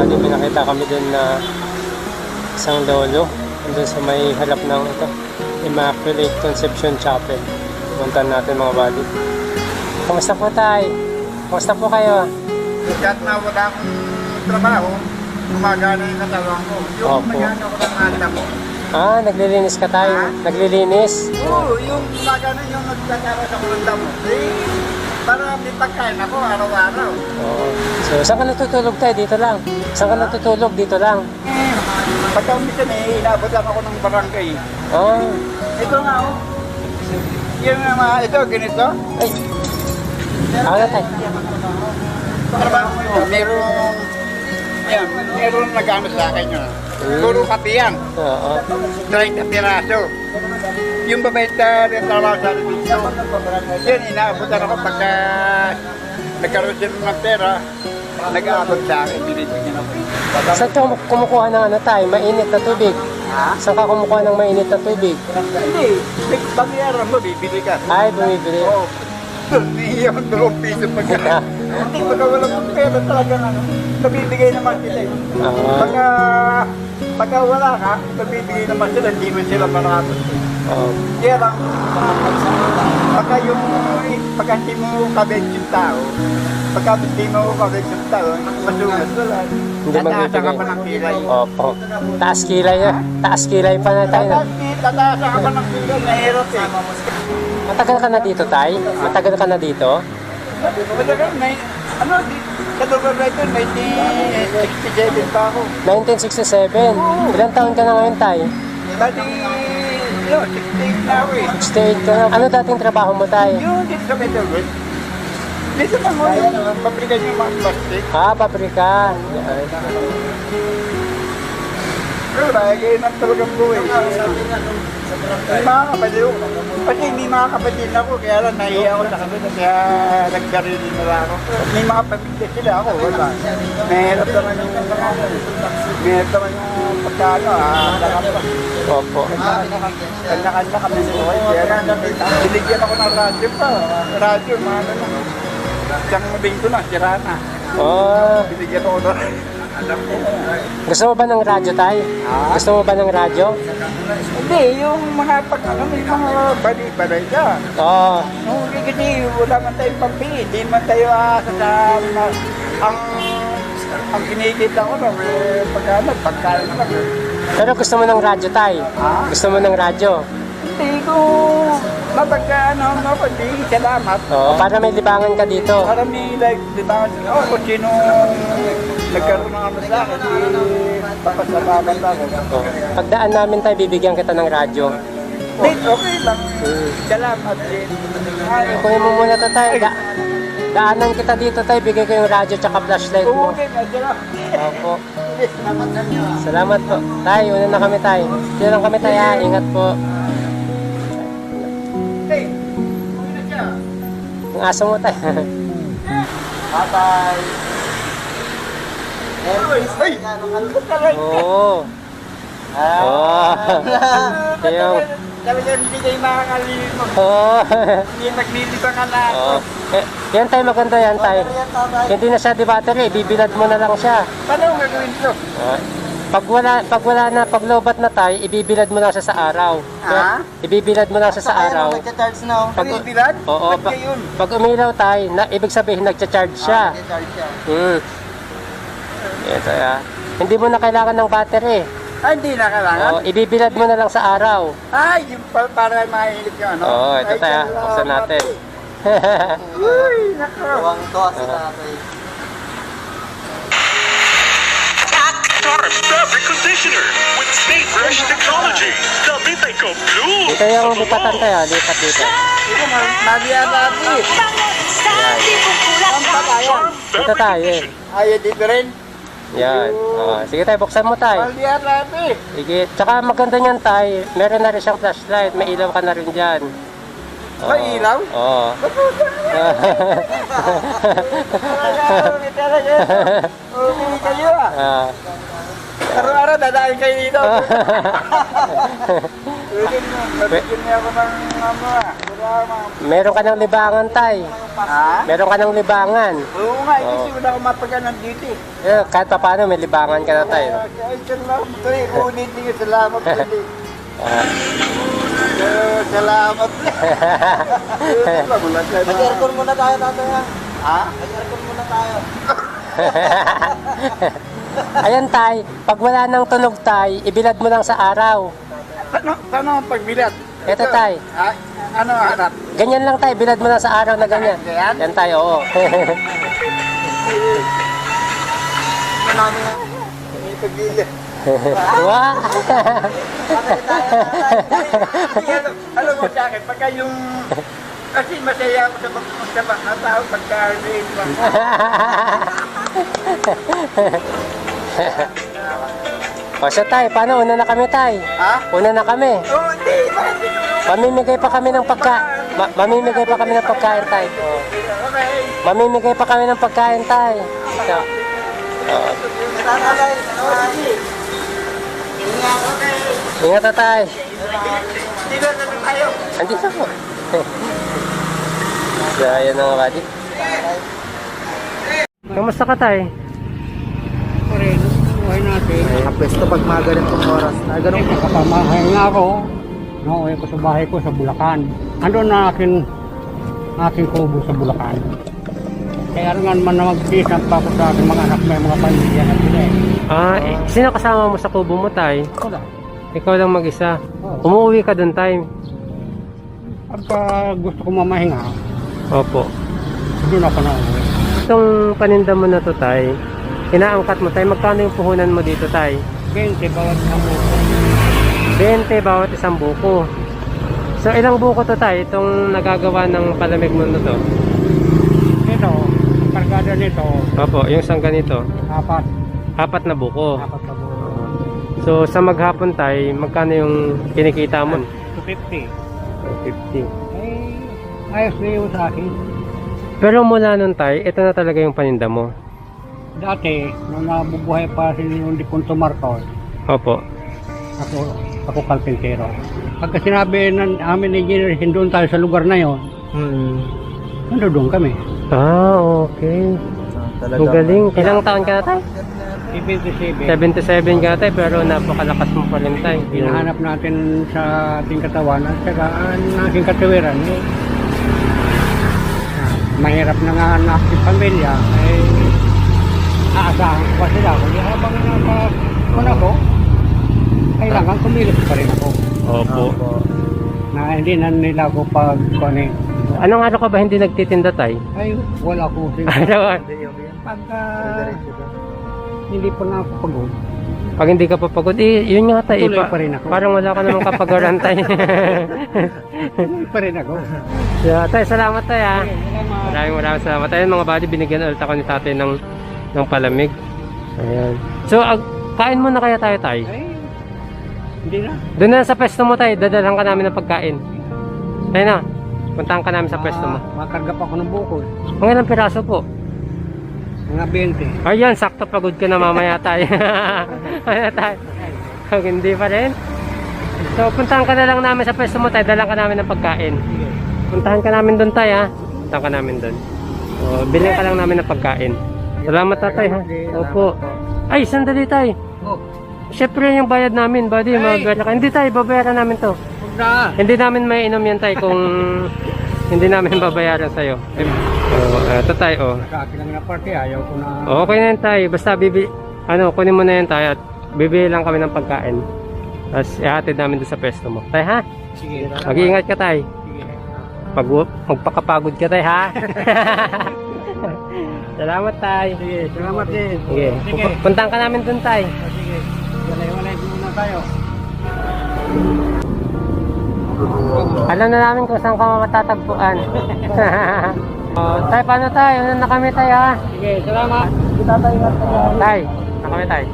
Bali, may nakita kami din na isang lolo. Andun sa may harap ng ito. Immaculate Conception Chapel. Puntan natin mga bali. Kamusta po tayo? Kamusta po kayo? Kahit na wala akong trabaho, gumagana yung katawan ko. Yung Opo. magana ko ng alta ko. Ah, naglilinis ka tayo. Ha? Naglilinis. Oo, yung gumagana yung nagkakaroon ako ng damo. Eh, para may pagkain ako araw-araw. Oo. So, saan ka natutulog tayo? Dito lang. Saan ka natutulog? Dito lang. Eh, pagka minsan eh, inabot lang ako ng barangay. Ah, Ito nga oh. Yung mga, ito, ganito. ay. Ako na tayo. Para ba? Merong, yan, meron nag-ano sa akin yun. Puro kape yan. Oo. 30 piraso. Yung babenta ng trabaho sa akin dito. Yan, inaabutan ako pagka nagkaroon sila ng pera, nag-aabot sa akin, binibigyan ako. Saan ka kumukuha ng ano tayo? Mainit na tubig. Ha? Saan ka kumukuha ng mainit na tubig? Hindi, may babayaran mo, bibili ka. Ay, bumibili. Oo. Nihiya ko dalawang piso pagka. Hindi, pagka wala mong pera talaga, ano, nabibigay naman sila. eh. Ah, Pagka, pagka wala ka, nabibigay naman sila, hindi mo sila marami. oo. Kaya lang, pagka yung, pagka hindi mo kabig yung tao, pagka hindi mo kabig yung tao, masugas wala. Hindi Tataasa ka pa ng kilay. Opo. Taas kilay na. Taas kilay pa na tayo. Tataas, tataasa ka pa ng kilay, mahirap eh. Matagal ka na dito, Tay? Matagal ka na dito? Matagal, may, ano, katulad ito, 1967 pa ako. 1967. Ilang taon ka na ngayon, Tay? Dati, yun, 68 na ako eh. 68 ka na. Ano dating trabaho mo, Tay? Yun, dito sa Metalwood. Dito lang mo yung pabrikan yung mga plastic. Ah, pabrika. Yan. Pero ng talagang buhay. May mga kapatid ko. Kasi may mga kapatid ako, kaya lang nahiya ako sa kanila, kaya nagkarili nila ako. May mga pamilya sila ako, wala. Mahirap naman yung, mahirap naman yung pagkano, ah. Opo. Kanya-kanya kami ni Boy, kaya lang, binigyan ako ng radyo pa. Radyo, mga ano na. Isang linggo na, sira na. Oh, Binigyan ako gusto mo ba ng radyo, Tay? Ah? Gusto mo ba ng radyo? Hindi, yung mga pag ano, may mga bali-balay ka. Oo. No, kasi wala man tayong pambili, hindi man tayo aasa sa ma- ang ang kinikita ko lang, eh, pagkano, pagkain lang. eh. Pero gusto mo ng radyo, Tay? Ha? Gusto mo ng radyo? Hindi ko mapagkaano, no, hindi, salamat. Oo. Para may libangan ka dito. Para may like, di ba, oh, kung sino nagkaroon ng ano sa akin, eh, papasalamat ako. Oo. Pagdaan namin, Tay, bibigyan kita ng radyo. Wait, okay lang. Salamat din. Ay, Kunin mo muna to, Tay. Da daanan kita dito, Tay. Bigay ko yung radyo tsaka flashlight mo. Oo, din, salamat. Opo. Salamat po. Tay, una na kami, Tay. Dito lang kami, Tay, ha. Ingat po. Yung aso mo, Tay. Bye-bye. Ay, ay. Oo. Ah. Oh. Yung- Talagang hindi kayo makakalimutan. Oo. Hindi naglilibangan na ako. Oo. Eh, yan, Tay. Maganda yan, Tay. Hindi na siya di battery. Bibilad mo na lang siya. Paano ang gagawin to? Ah. Pag wala, pag wala na, pag lobat na tayo, ibibilad mo na siya sa araw. Ha? Ibibilad mo na siya sa araw. Nagcha-charge na ako. Pag, Ano yung bilad? oo, Ba't pa- yun? pag umilaw tayo, na, ibig sabihin nagcha-charge siya. Nagcha-charge siya. Hmm. Ito ya. Hindi mo na kailangan ng battery. Ah, hindi na kailangan? Oo, ibibilad mo na lang sa araw. Ay, yung pa, para mahilig yung ano? Oo, ito Ay, tayo. Buksan natin. Uy, nako. Tuwang-tuwa si tatay. Dark Fabric Conditioner with Stay Fresh Technology. Gamitin ko Blue. Ito yung lipatan tayo. Lipat dito. Ito, ma- Maria Rabi. Saan pa tayo? Ito tayo eh. Ayaw dito rin. Yan. Oo. Sige tayo, buksan mo tayo. Rabi. Sige. Tsaka maganda niyan tayo. Meron na rin siyang flashlight. May ilaw ka na rin dyan. Oo. May ilaw? Oo. Talaga, talaga. Okay kayo ah. Ah. Araw-araw dadaan kayo dito. Pwede mo, mabigyan niya ako ng ano ah. Meron ka ng libangan, tay. Ha? Meron ka ng libangan. Oo nga, eh, kasi Oo. wala akong mapaganan dito eh. Eh, kahit pa paano, may libangan ka na, tay. Ay, salamat eh. Ulitin ko, salamat. Ah. Eh, Salamat. Mag-aircon muna tayo tatay ha. Ha? Mag-aircon muna tayo. Ayan, tay. Pag wala nang tunog, tay, ibilad mo lang sa araw. Ano, paano ang pagbilat? Ito, tay. Ha? Ano hanap? Ganyan lang, tay. Bilad mo lang sa araw na ganyan. Ganyan? Yan, tay, oo. Na. May pagbilat. Wow! Alam, mo sa akin, pagka yung... Kasi masaya ako sa mga sa mga tao pagka rin pa. O siya, tay. Paano? Una na kami, tay. Ha? Una na kami. Oo, hindi. Mamimigay pa kami ng pagka... Ma- mamimigay pa kami ng pagkain, tay. Okay. Mamimigay pa kami ng pagkain, tay. So, sige. Ingat na, tay. Andito so, ayan na mga buddy. Kamusta ka, tay? Buhay natin. Nakapwesto pag mga ganitong oras. Na ganun po. Kapamahay nga ako. Nauwi ko sa bahay ko sa Bulacan. Andun na akin aking kubo sa Bulacan. Kaya nga naman na mag-isap pa ako sa aking mga anak may mga pamilya na sila eh. Ah, eh, sino kasama mo sa kubo mo, tay? Wala. Ikaw lang mag-isa. Oo. Umuwi ka doon, tay. Pagka gusto ko mamahinga, Opo. doon ako na uwi. Itong paninda mo na to, tay, inaangkat mo, tay. Magkano yung puhunan mo dito, tay? 20 bawat amo. 20 bawat isang buko. So, ilang buko to, tay? Itong nagagawa ng palamig mo to? Ito, kargada nito, Opo, yung isang ganito. apat. Apat na buko. Apat na buo. So, sa maghapon, tay, magkano yung kinikita mo? 250. 50. Eh, ayos na yun sa akin. Pero mula nun, tay, ito na talaga yung paninda mo. Dati, nung nabubuhay pa si Leon de Punto Marcos, Opo. Ako, ako kalpintero. Pagka sinabi ng amin ni Engineer, doon tayo sa lugar na yon, Hmm. nandoon kami. Ah, okay. Ang galing. Ilang taon ka na, tay? 77. 77 ka, tay, pero napakalakas mo pa rin, tay. Hinahanap natin sa ating katawan at saka ang katawiran. Eh, ah, mahirap na nga ang aking pamilya. Eh, aasahan ko pa sila. Kung habang napakon ako, kailangan kumilos pa rin ako. Opo. Na hindi na nila ako pag kunin. Anong araw ka ba hindi nagtitinda, tay? Ay, wala ko. Pagka hindi pa nga ako pagod, pag hindi ka papagod, eh, yun nga, tay. Tuloy pa- pa rin ako. Parang wala ka namang kapagaran, tay. tuloy pa rin ako. yeah, tay, salamat, tay, ha. Salamat. Maraming maraming salamat. Ayun mga buddy, binigyan ulit ako ni tatay ng, ng palamig. Ayan. So, ag, kain mo na kaya tayo, tay? Ay, hindi na. Doon na sa pwesto mo, tay. Dadalhan ka namin ng pagkain. Tayo na. Puntahan ka namin sa pwesto mo. Ah, makarga pa ako ng bukol. Mga ilang piraso po? Mga 20. Ayan, sakto pagod ka na mamaya tayo. Mamaya tayo. Pag hindi pa rin. So, puntahan ka na lang namin sa pwesto mo tayo. Dalang ka namin ng pagkain. Puntahan ka namin doon tayo, ha? Puntahan ka namin doon. So, bilhin ka lang namin ng pagkain. Salamat tatay, ha? Opo. Ay, sandali tayo. Oh, Siyempre yung bayad namin, buddy. Ay! Mag Hindi tayo, babayaran namin to. huwag na. Hindi namin may inom yan tayo kung hindi namin babayaran sa'yo. Oh, ito tayo, oh. Sa akin lang na party, ayaw ko na. Okay na yan tayo. Basta bibi, ano, kunin mo na yan tayo at bibili lang kami ng pagkain. Tapos ihatid namin doon sa pwesto mo. Tay ha? Sige. Mag-iingat ka tay. Sige. Pag magpakapagod ka tay ha? Salamat tay. Sige, salamat din. Sige. Sige. Puntahan ka namin doon tay. Sige. Walay-walay muna tayo. Alam na namin kung saan ka matatagpuan. oh, tay, paano tayo? Ano na kami tay ha? Sige, salamat. Tay, na kami tay.